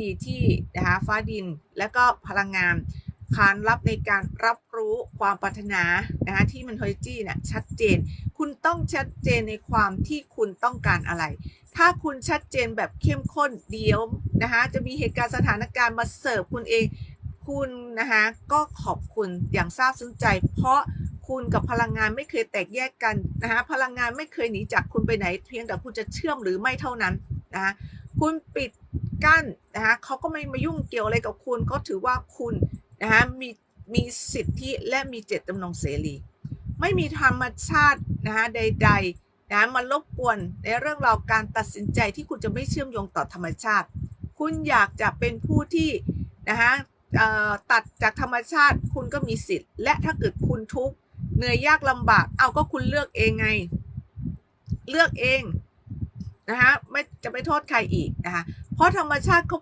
ดีที่นะคะฟ้าดินและก็พลังงานขานรับในการรับรู้ความปรารถนานะคะที่มันโฮจีเนี่ยชัดเจน คุณต้องชัดเจนในความที่คุณต้องการอะไร ถ้าคุณชัดเจนแบบเข้มข้นเดียวนะคะจะมีเหตุการณ์สถานการณ์มาเสิร์ฟคุณเอง คุณนะคะก็ขอบคุณอย่างซาบซึ้งใจ เพราะคุณกับพลังงานไม่เคยแตกแยกกันนะคะพลังงานไม่เคยหนีจากคุณไปไหน เพียงแต่คุณจะเชื่อมหรือไม่เท่านั้นนะคะ คุณปิดกั้นนะคะเขาก็ไม่มายุ่งเกี่ยวอะไรกับคุณเขาถือว่าคุณนะคะมีมีสิทธิและมีเจตจำนงเสรี ไม่มีธรรมชาตินะคะใด ๆนะมารบกวนในเรื่องราวการตัดสินใจที่คุณจะไม่เชื่อมโยงต่อธรรมชาติ คุณอยากจะเป็นผู้ที่นะคะเอ่อตัดจากธรรมชาติคุณก็มีสิทธิ์ และถ้าเกิดคุณทุกข์เหนื่อยยากลำบาก เอาก็คุณเลือกเองไง เลือกเอง นะคะไม่จะไม่โทษใครอีกนะคะเพราะธรรมชาติเขา